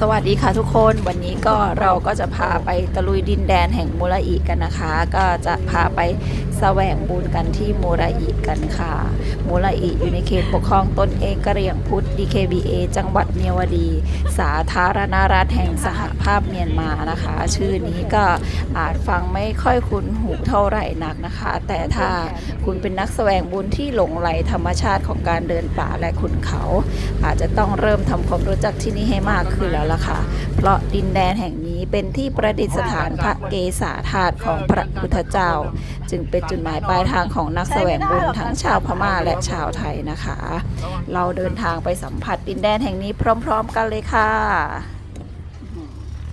สวัสดีค่ะทุกคนวันนี้ก็เราก็จะพาไปตะลุยดินแดนแห่งมูระอิกันนะคะ ก็จะพาไปแสวงบุญกันที่มูระอิกันค่ะมูระอิอยู่ในเขตปกครองตนเองกะเหรี่ยงพุทธ DKBA จังหวัดเมียวดี สาธารณรัฐแห่งสหภาพเมียนมานะคะ ชื่อนี้ก็อาจฟังไม่ค่อยคุ้นหูเท่าไหร่นักนะคะ แต่ถ้าคุณเป็นนักแสวงบุญที่หลงไหลธรรมชาติของการเดินป่าและขุนเขา อาจจะต้องเริ่มทำความรู้จักที่นี่ให้มากขึ้นแล้วล่ะค่ะ เพราะดินแดนแห่งนี้เป็นที่ประดิษฐานพระเกศาธาตุของพระพุทธเจ้า จึงเป็นจุดหมายปลายทางของนักแสวงบุญทั้งชาวพม่าและชาวไทยนะคะ เราเดินทางไปสัมผัสดินแดนแห่งนี้พร้อม ๆ กันเลยค่ะ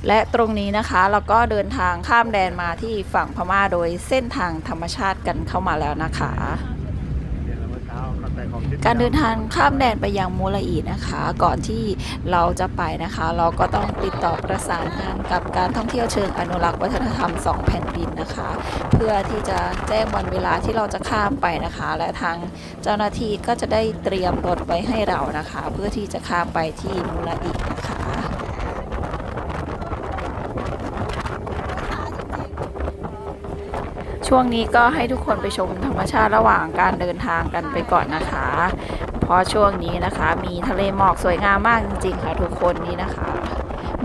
และตรงนี้นะคะเราก็เดินทางข้ามแดนมาที่ฝั่งพม่าโดยเส้นทางธรรมชาติกันเข้ามาแล้วนะคะ การเดินทางข้ามแดนไปยังมูลอีนะคะ ก่อนที่เราจะไปนะคะ เราก็ต้องติดต่อประสานงานกับการท่องเที่ยวเชิงอนุรักษ์วัฒนธรรม 2 แผ่นดินนะคะ เพื่อที่จะแจ้งวันเวลาที่เราจะข้ามไปนะคะ และทางเจ้าหน้าที่ก็จะได้เตรียมรถไว้ให้เรานะคะ เพื่อที่จะข้ามไปที่มูลอีนะคะ ช่วงนี้ก็ให้ทุกคนไปชมธรรมชาติระหว่างการเดินทางกันไปก่อนนะคะ เพราะช่วงนี้นะคะ มีทะเลหมอกสวยงามมากจริงๆค่ะทุกคนนี่นะคะ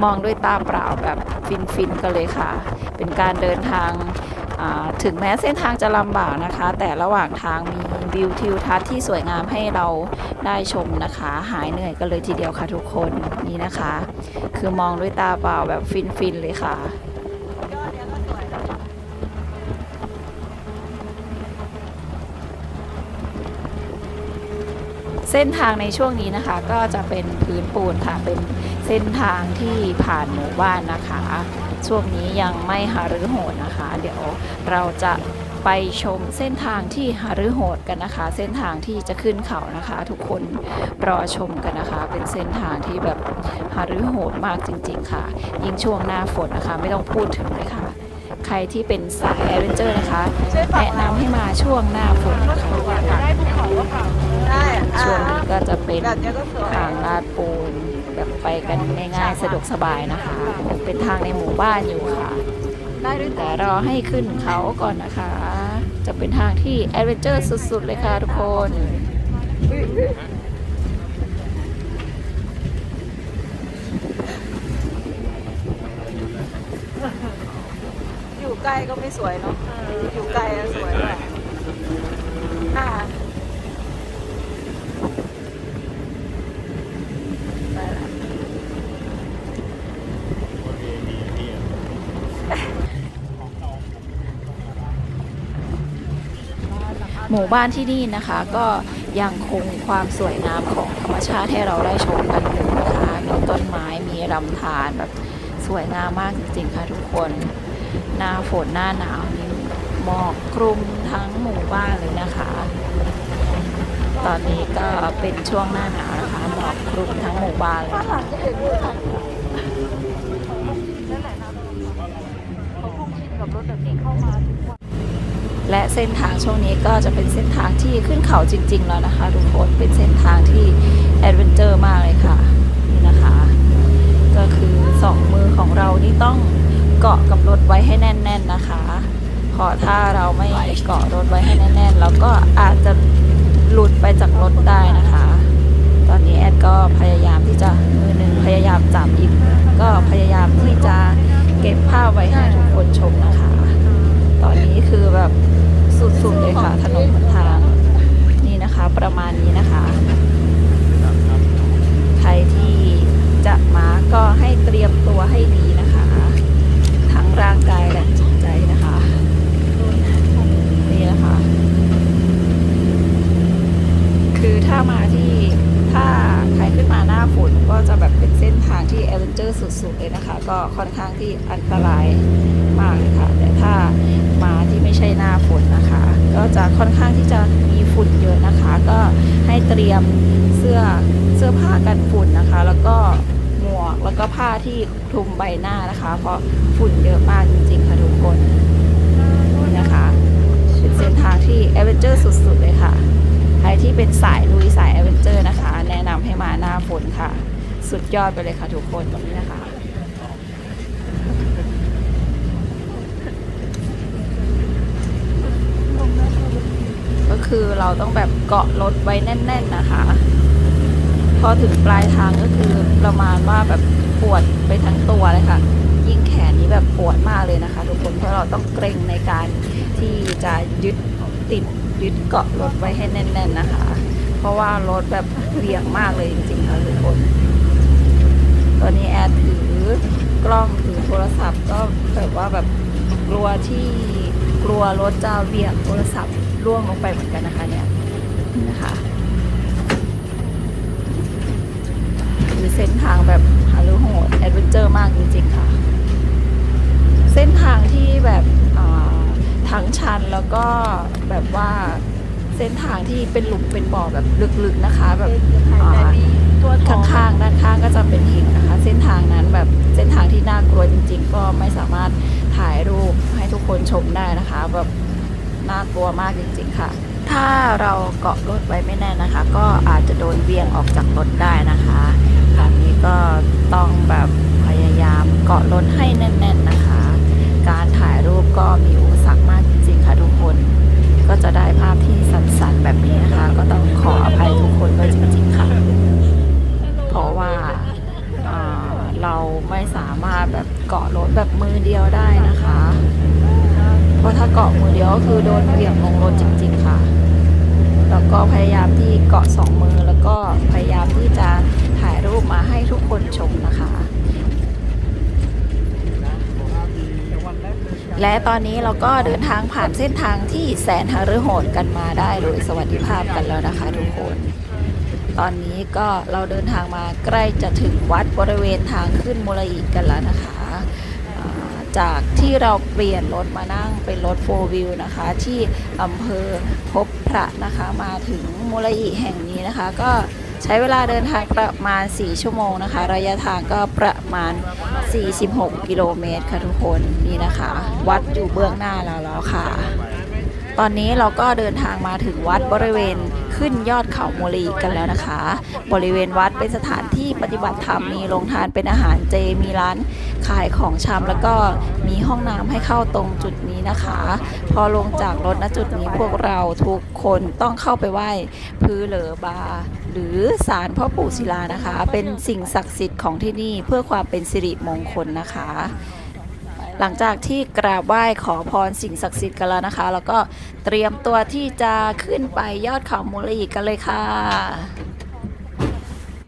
มองด้วยตาเปล่าแบบฟินๆกันเลยค่ะ เป็นการเดินทางถึงแม้เส้นทางจะลำบากนะคะ แต่ระหว่างทางมีวิวทิวทัศน์ที่สวยงามให้เราได้ชมนะคะ หายเหนื่อยกันเลยทีเดียวค่ะทุกคนนี่นะคะ คือมองด้วยตาเปล่าแบบฟินๆเลยค่ะ เส้นทางในช่วงนี้นะคะ ก็จะเป็นพื้นปูนค่ะ เป็นเส้นทางที่ผ่านหมู่บ้านนะคะ ช่วงนี้ยังไม่หารือโหดนะคะ เดี๋ยวเราจะไปชมเส้นทางที่หารือโหดกันนะคะ เส้นทางที่จะขึ้นเขานะคะ ทุกคนรอชมกันนะคะ เป็นเส้นทางที่แบบหารือโหดมากจริง ๆ ค่ะ ยิ่งช่วงหน้าฝนนะคะ ไม่ต้องพูดถึงเลยค่ะใครที่เป็นสายแอดเวนเจอร์นะคะ แนะนำให้มาช่วงหน้าฝนนะคะ ช่วงนี้ก็จะเป็นทางลาดปูนแบบไปกันง่ายๆสะดวกสบายนะคะ เป็นทางในหมู่บ้านอยู่ค่ะ แต่รอให้ขึ้นเขาก่อนนะคะ จะเป็นทางที่แอดเวนเจอร์สุดๆเลยค่ะทุกคนอยู่ใกล้ก็ไม่สวยเนาะอยู่ไกลอะสวยกว่าอ่า หมู่บ้านที่นี่นะคะ ก็ยังคงความสวยงามของธรรมชาติให้เราได้ชมกันอยู่นะคะมีต้นไม้มีลำธารแบบสวยงามมากจริงๆค่ะทุกคน หน้าฝนหน้าหนาวนี่หมอกคลุมทั้งหมู่บ้านเลยนะคะ ตอนนี้ก็เป็นช่วงหน้าหนาวนะคะหมอกคลุมทั้งหมู่บ้านเลยค่ะแและเส้นทางช่วงนี้ก็จะเป็นเส้นทางที่ขึ้นเขาจริง ๆ แล้วนะคะ ทุกคนเป็นเส้นทางที่แอดเวนเจอร์มากเลยค่ะนี่นะคะ ก็คือสองมือของเรานี่ต้องเกาะกับรถไว้ให้แน่น ๆนะคะเพราะถ้าเราไม่เกาะรถไว้ให้แน่นๆเราก็อาจจะหลุดไปจากรถได้นะคะ ตอนนี้แอดก็พยายามที่จะมือหนึ่งพยายามจับอีกก็พยายามที่จะเก็บภาพไว้ให้ทุกคนชมนะคะ ตอนนี้คือแบบสุดๆเลยค่ะถนนหนทางนี่นะคะ ประมาณนี้นะคะ ใครที่จะมาก็ให้เตรียมตัวให้ดีนะคะ ทั้งร่างกายและจิตใจนะคะ นี่นะคะ คือถ้ามาที่ถ้าใครขึ้นมาหน้าฝนก็จะแบบเป็นเส้นทางที่แอดเวนเจอร์ สุดๆเลยนะคะ ก็ค่อนข้างที่อันตรายมากเลยค่ะ แต่ถ้ามาที่ไม่ใช่หน้าฝนนะคะ ก็จะค่อนข้างที่จะมีฝุ่นเยอะนะคะ ก็ให้เตรียมเสื้อเสื้อผ้ากันฝุ่นนะคะ แล้วก็หมวกแล้วก็ผ้าที่คลุมใบหน้านะคะ เพราะฝุ่นเยอะมากจริงๆค่ะทุกคนนี่นะคะเป็นเส้นทางที่แอเวนเจอร์สุดๆเลยค่ะ ใครที่เป็นสายลุยสายแอเวนเจอร์นะคะ แนะนำให้มาหน้าฝนค่ะ สุดยอดไปเลยค่ะทุกคนตรงนี้นะคะก็คือเราต้องแบบเกาะรถไว้แน่น ๆนะคะ พอถึงปลายทางก็คือประมาณว่าแบบปวดไปทั้งตัวเลยค่ะ ยิ่งแขนนี้แบบปวดมากเลยนะคะ ทุกคนเพราะเราต้องเกรงในการที่จะยึดติดยึดเกาะรถไว้ให้แน่น ๆนะคะ เพราะว่ารถแบบเหวี่ยงมากเลยจริงๆค่ะทุกคน ตอนนี้แอดถือ กล้องถือโทรศัพท์ก็แบบว่าแบบกลัวที่กลัวรถจะเหวี่ยงโทรศัพท์ร่วงลงไปเหมือนกันนะคะเนี่ยนี่นะคะคือเส้นทางแบบฮารุโหดแอดเวนเจอร์มากจริงๆค่ะ เส้นทางที่แบบอ่าทั้งชันแล้วก็แบบว่าเส้นทางที่เป็นหลุมเป็นบ่อแบบลึกๆนะคะ แบบอ่าข้างๆด้ กลัวมากจริง ๆ ค่ะ ถ้าเราเกาะรถไว้ไม่แน่นนะคะ ก็อาจจะโดนเบี่ยงออกจากรถได้นะคะครั้งนี้ก็ต้องแบบพยายามเกาะรถให้แน่น ๆนะคะ การถ่ายรูปก็มีอุปสรรคมากจริง ๆ ค่ะทุกคน ก็จะได้ภาพที่สั่นๆแบบนี้นะคะ ก็ต้องขออภัยทุกคนด้วยจริง ๆ ค่ะ เพราะว่าเราไม่สามารถแบบเกาะรถแบบมือเดียวได้นะคะ เพราะถ้าเกาะมือเดียวก็คือโดนเหวี่ยงลงรถจริง ๆ ค่ะ แล้วก็พยายามที่เกาะสองมือแล้วก็พยายามที่จะถ่ายรูปมาให้ทุกคนชมนะคะ และตอนนี้เราก็เดินทางผ่านเส้นทางที่แสนหฤโหดกันมาได้โดยสวัสดิภาพกันแล้วนะคะทุกคนตอนนี้ก็เราเดินทางมาใกล้จะถึงวัดบริเวณทางขึ้นมูลอีกกันแล้วนะคะ จากที่เราเปลี่ยนรถมานั่งเป็นรถโฟวิวนะคะ ที่อำเภอพบพระนะคะมาถึงมูลอิแห่งนี้นะคะ ก็ใช้เวลาเดินทางประมาณ 4 ชั่วโมงนะคะ ระยะทางก็ประมาณ 46 กิโลเมตรค่ะทุกคนนี่นะคะ วัดอยู่เบื้องหน้าเราแล้วค่ะ ตอนนี้เราก็เดินทางมาถึงวัดบริเวณขึ้นยอดเขาโมลีกันแล้วนะคะ บริเวณวัดเป็นสถานที่ปฏิบัติธรรมมีโรงทานเป็นอาหารเจมีร้านขายของชำแล้วก็มีห้องน้ำให้เข้าตรงจุดนี้นะคะ พอลงจากรถณจุดนี้พวกเราทุกคนต้องเข้าไปไหว้พื้เหลอบา หรือศาลพ่อปู่ศิลานะคะ เป็นสิ่งศักดิ์สิทธิ์ของที่นี่เพื่อความเป็นสิริมงคลนะคะ หลังจากที่กราบไหว้ขอพรสิ่งศักดิ์สิทธิ์กันแล้วนะคะ แล้วก็เตรียมตัวที่จะขึ้นไปยอดเขามูลอีกกันเลยค่ะ